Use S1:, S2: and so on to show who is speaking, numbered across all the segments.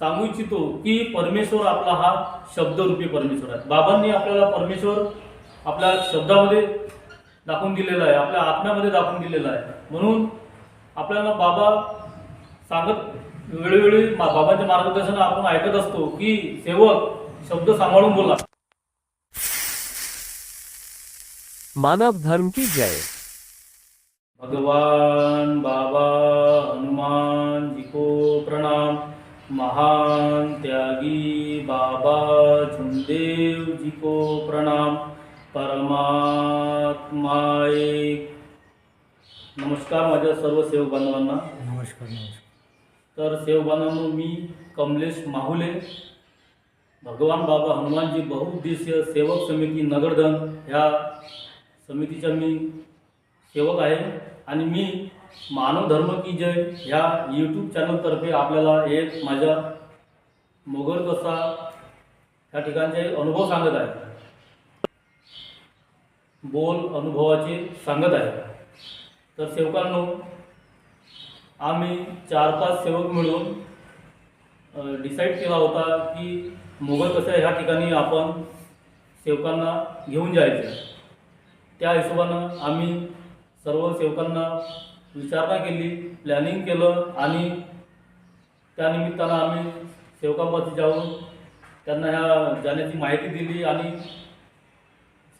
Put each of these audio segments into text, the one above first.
S1: सांगू इच्छितो की परमेश्वर आपला हा शब्दरूपी परमेश्वर आहे. बाबांनी आपल्याला परमेश्वर आपल्या शब्दामध्ये दाखवून दिलेला आहे आपल्या आत्म्यामध्ये दाखवून दिलेला आहे. म्हणून आपल्याला बाबा सांगत वेळोवेळी बाबांचे मार्गदर्शन आपण ऐकत असतो की सेवक शब्द सांभाळून बोला.
S2: मानव धर्म की जय.
S1: भगवान बाबा महान त्यागी बाबा झुंदेव जी को प्रणाम। परमात्मा एक नमस्कार माझ्या सर्व सेवक बांधवांना
S3: नमस्कार नमस्कार.
S1: तर सेवक बांधवांनो मी कमलेश माहुले भगवान बाबा हनुमानजी बहुउद्देशीय सेवक समिती नगरधन ह्या समितीचा मी सेवक आहे. आणि मी मानव धर्म की जय ह्या यूट्यूब चॅनलतर्फे आपल्याला एक माझ्या मोगल कसा ह्या ठिकाणचे अनुभव सांगत आहे. बोल अनुभवाचे सांगत आहे. तर सेवकांनो आम्ही चार पाच सेवक मिळून डिसाईड केला होता की मोगल कसा ह्या ठिकाणी आपण सेवकांना घेऊन जायचं. त्या हिशोबानं आम्ही सर्व सेवकांना विचारणा केली प्लॅनिंग केलं आणि त्यानिमित्तानं आम्ही सेवकांपाशी जाऊन त्यांना ह्या जाण्याची माहिती दिली आणि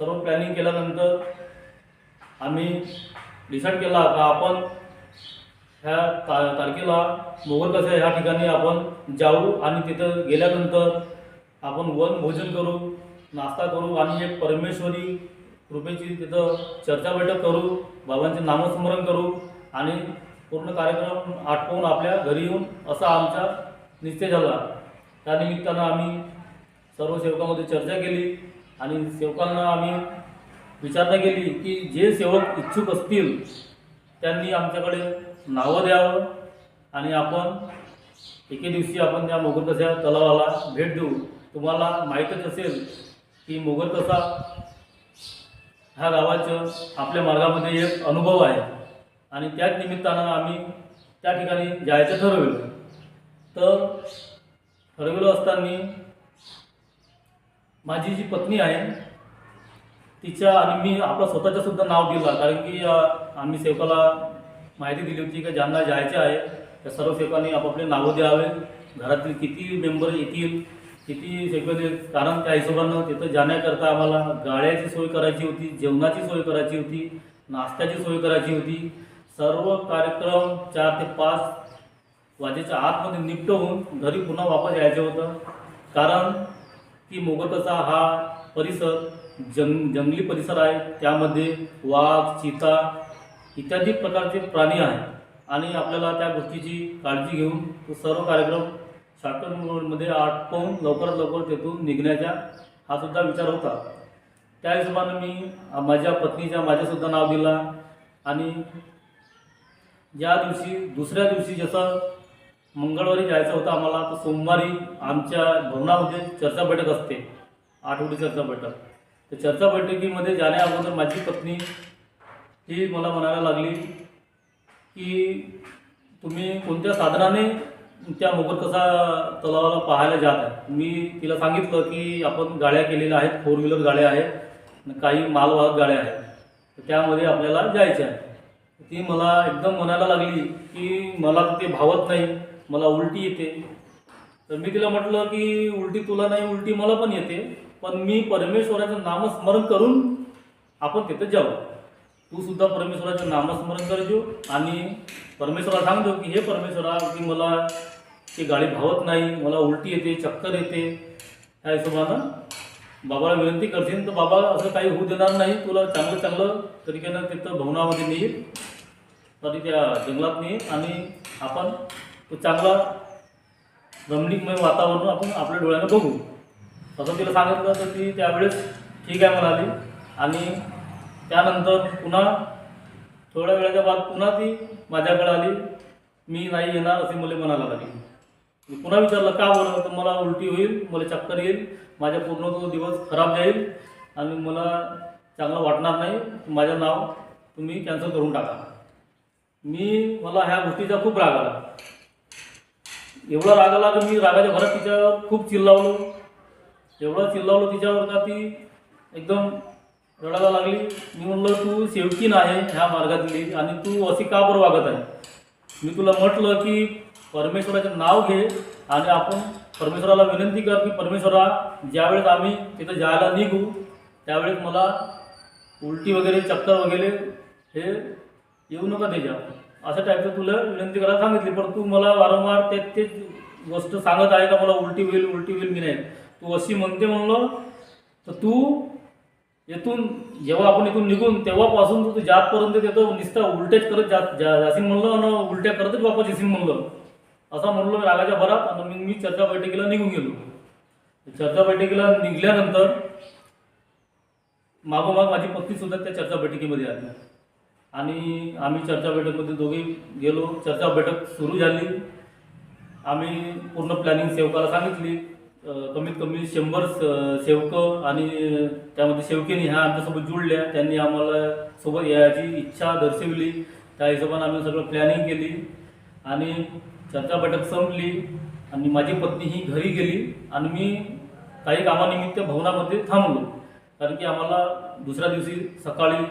S1: सर्व प्लॅनिंग केल्यानंतर आम्ही डिसाईड केला का आपण ह्या ता तारखेला मोगल कसे ह्या ठिकाणी आपण जाऊ आणि तिथं गेल्यानंतर आपण वन भोजन करू नाश्ता करू आणि एक परमेश्वरी कृपेची तिथं चर्चा बैठक करू बाबांचे नामस्मरण करू. आणि पूर्ण कार्यक्रम आटोपून आपल्या घरी येऊन असा आमचा निश्चय झाला. त्यानिमित्तानं आम्ही सर्व सेवकांमध्ये चर्चा केली आणि सेवकांना आम्ही विचारणा केली की जे सेवक इच्छुक असतील त्यांनी आमच्याकडे नावं द्यावं आणि आपण एके दिवशी आपण त्या मोगरकसा तलावाला भेट देऊ. तुम्हाला माहीतच असेल की मोगरकसा ह्या गावाचं आपल्या मार्गामध्ये एक अनुभव आहे. आणि त्याच निमित्तानं आम्ही त्या ठिकाणी जायचं ठरवलं. तर ठरवलं असताना माझी जी पत्नी आहे तिच्या आणि मी आपलं स्वतःचं सुद्धा नाव दिलं कारण की आम्ही सेवकाला माहिती दिली होती की ज्यांना जायचे आहे त्या सर्व सेवकांनी आपापले नावं द्यावे. घरातील किती मेंबर येतील किती सेवकांनी कारण त्या हिशोबानं तिथं जाण्याकरता आम्हाला गाड्याची सोय करायची होती जेवणाची सोय करायची होती नाश्त्याची सोय करायची होती. सर्व कार्यक्रम चार ते पाच वाजेच्या आतमध्ये निपटवून घरी पुन्हा वापस यायचं होतं. कारण की मोगतचा हा परिसर जंग जंगली परिसर आहे. त्यामध्ये वाघ चिता इत्यादी प्रकारचे प्राणी आहेत. आणि आपल्याला त्या गोष्टीची काळजी घेऊन तो सर्व कार्यक्रम शॉर्टकटमध्ये आटपवून लवकरात लवकर तेथून निघण्याचा हा सुद्धा विचार होता. त्या हिशोबानं मी माझ्या पत्नीच्या माझ्यासुद्धा नाव दिला. आणि ज्या दिवशी दुसऱ्या दिवशी जसं मंगळवारी जायचं होतं आम्हाला तर सोमवारी आमच्या भवनामध्ये चर्चा बैठक असते आठवडी चर्चा बैठक. तर चर्चा बैठकीमध्ये जाण्या अगोदर माझी पत्नी ही मला म्हणायला लागली की तुम्ही कोणत्या साधनाने त्या मोगरकसा तलावाला पाहायला जात आहे? मी तिला सांगितलं की आपण गाड्या केलेल्या आहेत फोर व्हीलर गाड्या आहेत काही मालवाहक गाड्या आहेत. तर त्यामध्ये आपल्याला जायचं आहे. ती मला एकदम म्हणायला लागली की मला ते भावत नाही मला उलटी येते. तर मी तिला म्हटलं की उलटी तुला नाही उलटी मला पण येते पण मी परमेश्वराचं नामस्मरण करून आपण तिथे जाऊ. तू सुद्धा परमेश्वराचं नामस्मरण करजो आणि परमेश्वराला सांगतो की हे परमेश्वरा की मला ती गाडी भावत नाही मला उलटी येते चक्कर येते. त्या हिशोबानं बाबाला विनंती करशील तर बाबा असं काही होऊ देणार नाही तुला चांगलं चांगलं तरीकेनं तिथं भवनामध्ये नेईल. तरी त्या जंगलात नाही आणि आपण तो चांगला रमणीकमय वातावरण आपण आपल्या डोळ्यानं बघू. असं तिला सांगितलं तर ती त्यावेळेस ठीक आहे म्हणाली. आणि त्यानंतर पुन्हा थोड्या वेळाच्या बाद पुन्हा ती माझ्याकडे आली. मी नाही येणार असे मला म्हणायला लागली. मी पुन्हा विचारलं का बरं? तर मला उलटी होईल मला चक्कर येईल माझ्या पूर्ण तो दिवस खराब जाईल आणि मला चांगलं वाटणार नाही. माझं नाव तुम्ही कॅन्सल करून टाका. मी मला ह्या गोष्टीचा खूप राग आला. एवढा राग आला की मी रागाच्या भरात तिच्यावर खूप चिल्लावलो एवढं चिल्लावलो तिच्यावर का ती एकदम रडायला लागली. मी म्हणलं तू शेवटी आहे ह्या मार्गातली आणि तू अशी का बरं वागत आहे? मी तुला म्हटलं की परमेश्वराचं नाव घे आणि आपण परमेश्वराला विनंती कर की परमेश्वरा ज्यावेळेस आम्ही तिथं जायला निघू त्यावेळेस मला उलटी वगैरे चक्कर वगैरे हे येऊ नका त्याच्या. अशा टाईपचं तुला विनंती करायला सांगितली पण तू मला वारंवार ते तेच गोष्ट सांगत आहे का मला? उलटी होईल उलटी होईल मी नाही. तू अशी म्हणते म्हणलं तर तू येथून जेव्हा आपण इथून निघून तेव्हापासून तू जातपर्यंत येतो नुसता उलटेच करत जात जा- जाशील म्हणलं आणि उलट्या करतच वापस येशील म्हणलं. असं म्हणलं मी रागाच्या भरात आणि मग मी चर्चा बैठकीला निघून गेलो. चर्चा बैठकीला निघाल्यानंतर मागोमाग माझी पत्नी सुद्धा त्या चर्चा बैठकीमध्ये आली. आणि आम्ही चर्चा बैठकमध्ये दोघे गेलो. चर्चा बैठक सुरू झाली. आम्ही पूर्ण प्लॅनिंग सेवकाला सांगितली. कमीत कमी शंभर सेवकं आणि त्यामध्ये सेवकीने ह्या आमच्यासोबत जुळल्या. त्यांनी आम्हाला सोबत यायची इच्छा दर्शविली. त्या हिशोबाने आम्ही सगळं प्लॅनिंग केली. आणि चर्चा बैठक संपली. आणि माझी पत्नी ही घरी गेली. आणि मी काही कामानिमित्त भवनामध्ये थांबलो. कारण की आम्हाला दुसऱ्या दिवशी सकाळी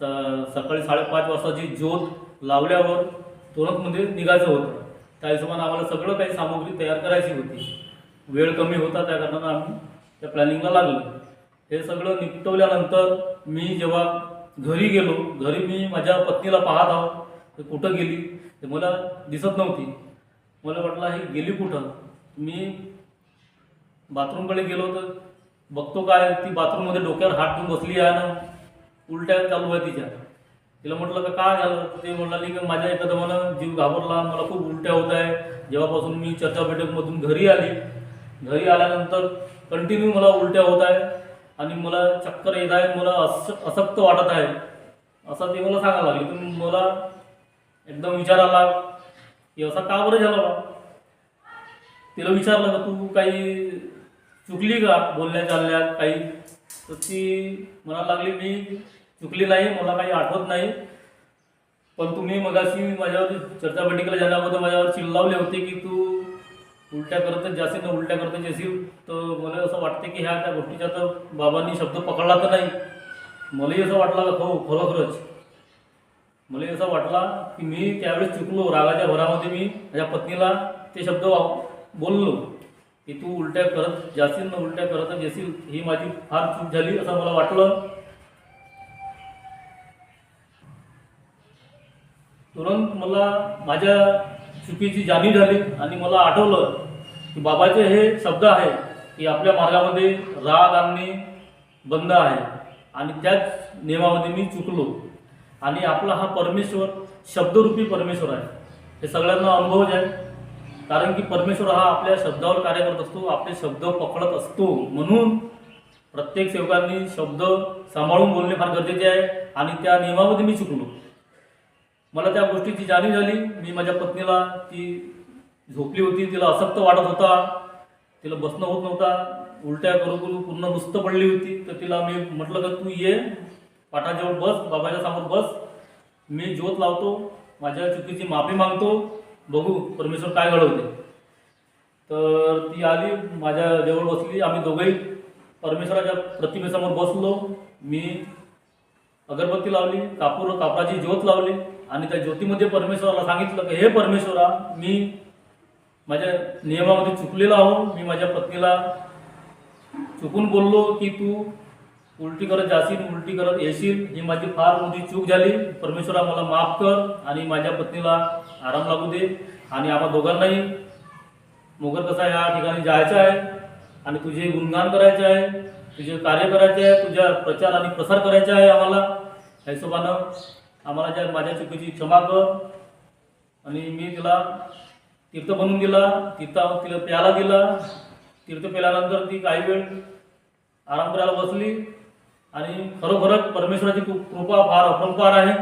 S1: सकाळी साडेपाच वाजताची ज्योत लावल्यावर तुरंत मंदिर निघायचं होतं. त्या हिशोबाने आम्हाला सगळं काही सामग्री तयार करायची होती. वेळ कमी होता त्या कारणानं आम्ही त्या प्लॅनिंगला लागलो. हे सगळं निपटवल्यानंतर मी जेव्हा घरी गेलो घरी मी माझ्या पत्नीला पाहत आहो ते कुठं गेली ते मला दिसत नव्हती. मला वाटलं ही गेली कुठं? मी बाथरूमकडे गेलो तर बघतो काय ती बाथरूममध्ये डोक्यावर हात ठेवून बसली आहे ना. उलट्या चालू आहे तिच्या. तिला म्हटलं का काय झालं? ते म्हणाली की माझ्या एका दमानं जीव घाबरला मला खूप उलट्या होत आहे. जेव्हापासून मी चर्चा बैठकमधून घरी आली घरी आल्यानंतर कंटिन्यू मला उलट्या होत आहे आणि मला चक्कर येत आहे मला अस असक्त वाटत आहे. असं ते मला सांगायला लागले. तुम्ही मला एकदम विचार आला की असा का बरं झाला बा? तिला विचारलं का तू काही चुकली का बोलण्या चालण्यात काही? तर ती म्हणायला लागली मी चुकली नाही मला काही आठवत नाही. पण तुम्ही मगाशी माझ्यावर चर्चापटीकडे जाण्याबद्दल माझ्यावर चिल्लावले होते की तू उलट्या करतच जाशील ना उलट्या करत येशील तर मला असं वाटते की ह्या त्या गोष्टीचा तर बाबांनी शब्द पकडला तर नाही. मलाही असं वाटलं हो खरोखरच. मलाही असं वाटला की मी त्यावेळेस चुकलो रागाच्या भरामध्ये मी माझ्या पत्नीला ते शब्द वा- बोललो की तू उलट्या करत जाशील ना उलट्या करत येशील ही माझी फार चूक झाली असं मला वाटलं. तुरंत मला माझ्या चुकीची जाणीव झाली आणि मला आठवलं की बाबाचे हे शब्द आहे की आपल्या मार्गामध्ये राग आणणे बंद आहे. आणि त्याच नियमामध्ये मी चुकलो. आणि आपला हा परमेश्वर शब्दरूपी परमेश्वर आहे. हे सगळ्यांना अनुभवच आहे. कारण की परमेश्वर हा आपल्या शब्दावर कार्य करत असतो आपले शब्द पकडत असतो. म्हणून प्रत्येक सेवकांनी शब्द सांभाळून बोलणे फार गरजेचे आहे. आणि त्या नियमामध्ये मी चुकलो. मला त्या गोष्टीची जाणीव झाली. मी माझ्या पत्नीला ती झोपली होती. तिला असक्त वाटत होता. तिला बसणं होत नव्हता. उलट्या करू करू पूर्ण नुसतं पडली होती. तर तिला मी म्हटलं का तू ये. पाठाजवळ बस. बाबाच्या समोर बस. मी ज्योत लावतो. माझ्या चुकीची माफी मागतो. बघू परमेश्वर काय घडवते. तर ती आली. माझ्या जवळ बसली. आम्ही दोघंही परमेश्वराच्या प्रतिमेसमोर बसलो. मी अगरबत्ती लावली. कापूर कापराची ज्योत लावली. आणि त्या ज्योतीमध्ये परमेश्वराला सांगितलं की हे परमेश्वरा मी माझ्या नियमामध्ये चुकलेलो आहो. मी माझ्या पत्नीला चुकून बोललो की तू उलटी करत जाशील उलटी करत येशील. ही माझी फार मोठी चूक झाली. परमेश्वरा मला माफ कर आणि माझ्या पत्नीला आराम लागू दे आणि आम्हा दोघांनाही. मोगर कसा या ठिकाणी जायचं आहे आणि तुझे गुणगान करायचे आहे तुझे कार्य करायचे आहे तुझ्या प्रचार आणि प्रसार करायचा आहे आम्हाला. हिशोबानं आम्हाला ज्या माझ्या चुकीची क्षमा कर. आणि मी तिला तीर्थ बनवून दिला. तीर्थ तिला प्याला दिला. तीर्थ प्याल्यानंतर ती काही वेळ आराम करायला बसली. आणि खरोखरच परमेश्वराची कृपा फार अपरंपार आहे.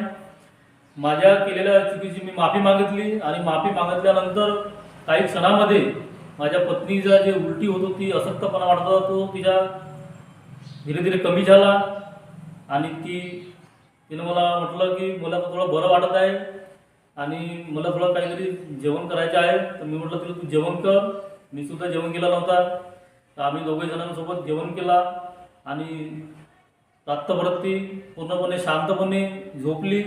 S1: माझ्या केलेल्या चुकीची मी माफी मागितली. आणि माफी मागितल्यानंतर काही क्षणामध्ये माझ्या पत्नीचा जे उलटी होत होती असक्तपणा वाटत होता तो तिच्या धीरे धीरे कमी झाला. आणि ती तिनं मला म्हटलं की मला तर थोडं बरं वाटत आहे आणि मला थोडं काहीतरी जेवण करायचं आहे. तर मी म्हटलं तुला तू जेवण कर. मी सुद्धा जेवण केला नव्हता. तर आम्ही दोघे जणांसोबत जेवण केला आणि रात्रभरात ती पूर्णपणे शांतपणे झोपली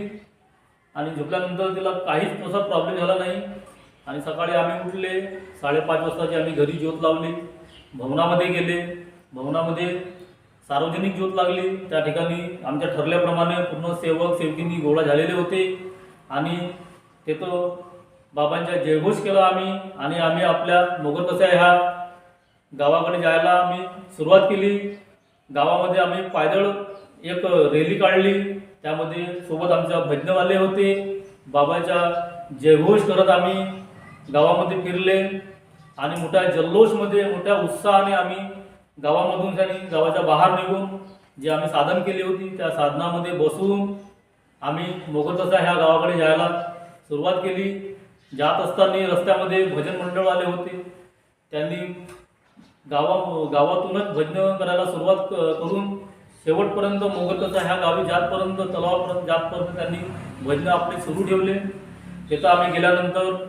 S1: आणि झोपल्यानंतर तिला काहीच तसा प्रॉब्लेम झाला नाही. आणि सकाळी आम्ही उठले साडेपाच वाजताची आम्ही घरी ज्योत लावली. भवनामध्ये गेले. भवनामध्ये सार्वजनिक ज्योत लागली. त्या ठिकाणी आमच्या ठरल्याप्रमाणे पूर्ण सेवक सेवकींनी गोळा झालेले होते. आणि तिथं बाबांचा जयघोष केला आम्ही. आणि आम्ही आपल्या मोगलकसा ह्या गावाकडे जायला आम्ही सुरुवात केली. गावामध्ये आम्ही पायदळ एक रॅली काढली. त्यामध्ये सोबत आमच्या भजनवाले होते. बाबाच्या जयघोष करत आम्ही गावामध्ये फिरले. आणि मोठ्या जल्लोषमध्ये मोठ्या उत्साहाने आम्ही गावामधून आणि गावाच्या बाहेर निघून जे आम्ही साधन केली होती त्या साधनामध्ये बसून आम्ही मोगतसा ह्या गावाकडे जायला सुरुवात केली. जात असताना रस्त्यामध्ये भजन मंडळ आले होते. त्यांनी गावा गावातूनच भजन करायला सुरुवात क- करून शेवटपर्यंत मोगतसा ह्या गावी जातपर्यंत तलावापर्यंत जातपर्यंत त्यांनी भजनं आपले सुरू ठेवले. तिथं आम्ही गेल्यानंतर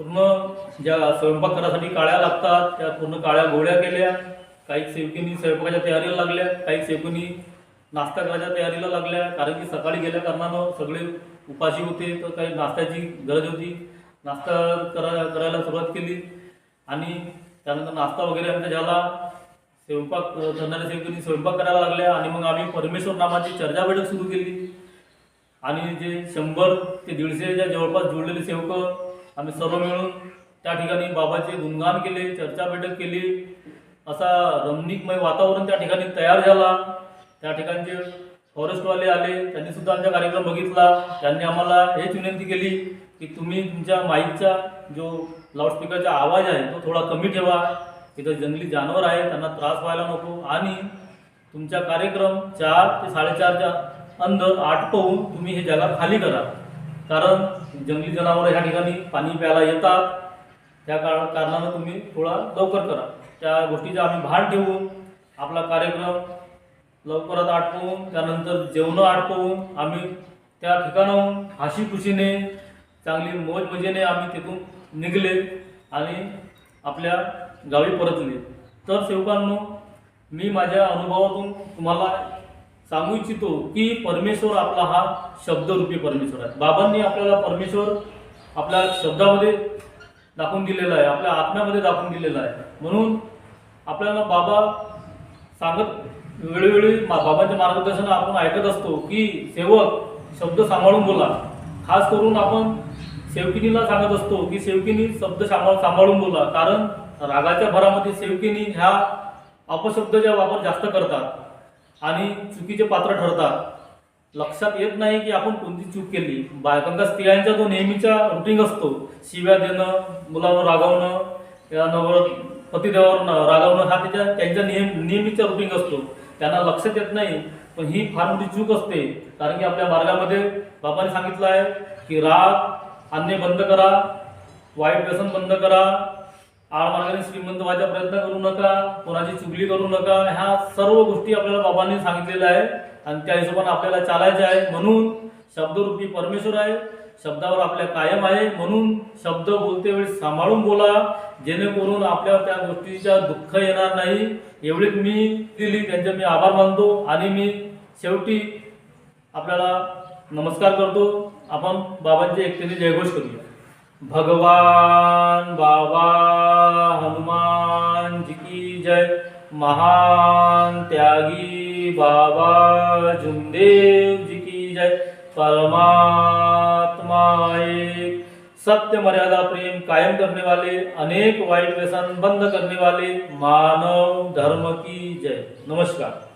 S1: पूर्ण ज्या स्वयंपाक करायसाठी काळ्या लागतात त्या पूर्ण काळ्या गोळ्या केल्या. काही सेवकींनी स्वयंपाकाच्या तयारीला लागल्या काही सेवकींनी नाश्ता करायच्या तयारीला लागल्या. कारण की सकाळी गेल्या कारणानं सगळे उपाशी होते तर काही नाश्त्याची गरज होती. नाश्ता करा करायला सुरुवात केली. आणि त्यानंतर नाश्ता वगैरे आमचा झाला. स्वयंपाक करणाऱ्या सेवकींनी स्वयंपाक करायला लागल्या. आणि मग आम्ही परमेश्वर नामाची चर्चा बैठक सुरू केली. आणि जे शंभर ते दीडशेच्या जवळपास जुळलेले सेवक आम्ही सर्व मिळून त्या ठिकाणी बाबाचे गुणगान केले चर्चा बैठक केली. असा रमणीकमय वातावरण त्या ठिकाणी तयार झाला. त्या ठिकाणचे फॉरेस्टवाले आले त्यांनी सुद्धा आमचा कार्यक्रम बघितला. त्यांनी आम्हाला हेच विनंती केली की तुम्ही तुमच्या माईकचा जो लाऊडस्पीकरचा आवाज आहे तो थोडा कमी ठेवा. इथं जंगली जानवर आहे त्यांना त्रास व्हायला नको. आणि तुमचा कार्यक्रम चार ते साडेचारच्या अंदर आटपवून तुम्ही हे जागा खाली करा. कारण जंगली जनावरं ह्या ठिकाणी पाणी प्यायला येतात. त्या काळ कारणानं तुम्ही थोडा लवकर करा. त्या गोष्टीचा आम्ही भान ठेवून आपला कार्यक्रम लवकरात आटपवून त्यानंतर जेवणं आटपवून आम्ही त्या ठिकाणाहून हाशी खुशीने चांगली मौज मजेने आम्ही तिथून निघले आणि आपल्या गावी परतले. तर सेवकांनो मी माझ्या अनुभवातून तुम्हाला सांगू इच्छितो की परमेश्वर आपला हा शब्दरूपी परमेश्वर आहे. बाबांनी आपल्याला परमेश्वर आपल्या शब्दामध्ये दाखवून दिलेला आहे आपल्या आत्म्यामध्ये दाखवून दिलेला आहे. म्हणून आपल्याला बाबा सांगत वेळोवेळी मा- बाबांचे मार्गदर्शन आपण ऐकत असतो की सेवक शब्द सांभाळून बोला. खास करून आपण सेवकिनीला सांगत असतो की सेवकिनी शब्द सांभाळ सांभाळून बोला. कारण रागाच्या भरामध्ये सेवकिनी ह्या अपशब्दाचा वापर जास्त करतात. आणि चुकीचे पात्र ठरतात. लक्षात येत नाही की आपण कोणती चूक केली. बायकांचा स्त्रियांचा जो नेहमीचा रुटीन असतो शिव्या देणं मुलावर रागावणं या नवर पतिदेवावर न- रागावणं हा त्याच्या त्यांचा नेहम नेहमीचा रुटीन असतो. त्यांना लक्षात येत नाही पण ही फार मोठी चूक असते. कारण की आपल्या मार्गामध्ये बाबांनी सांगितलं आहे की राग आणणे बंद करा वाईट व्यसन बंद करा आळमार्गाने श्रीमंत व्हायचा प्रयत्न करू नका कोणाची चुगली करू नका. ह्या सर्व गोष्टी आपल्याला बाबांनी सांगितलेल्या आहे आणि त्या हिशोबाने आपल्याला चालायचे आहे. म्हणून शब्दरूपी परमेश्वर आहे. शब्दावर आपल्या कायम आहे. म्हणून शब्द बोलते वेळी सांभाळून बोला. जेणेकरून आपल्या त्या गोष्टीचा दुःख येणार नाही. एवढीच मी दिली त्यांचे मी आभार मानतो आणि मी शेवटी आपल्याला नमस्कार करतो. आपण बाबांचे एकतेने जयघोष करूया. भगवान बाबा हनुमान जी की जय। महान त्यागी बाबा जुमदेव जी की जय। परमात्मा एक। सत्य मर्यादा प्रेम कायम करने वाले अनेक वाइट व्यसन बंद करने वाले मानव धर्म की जय। नमस्कार।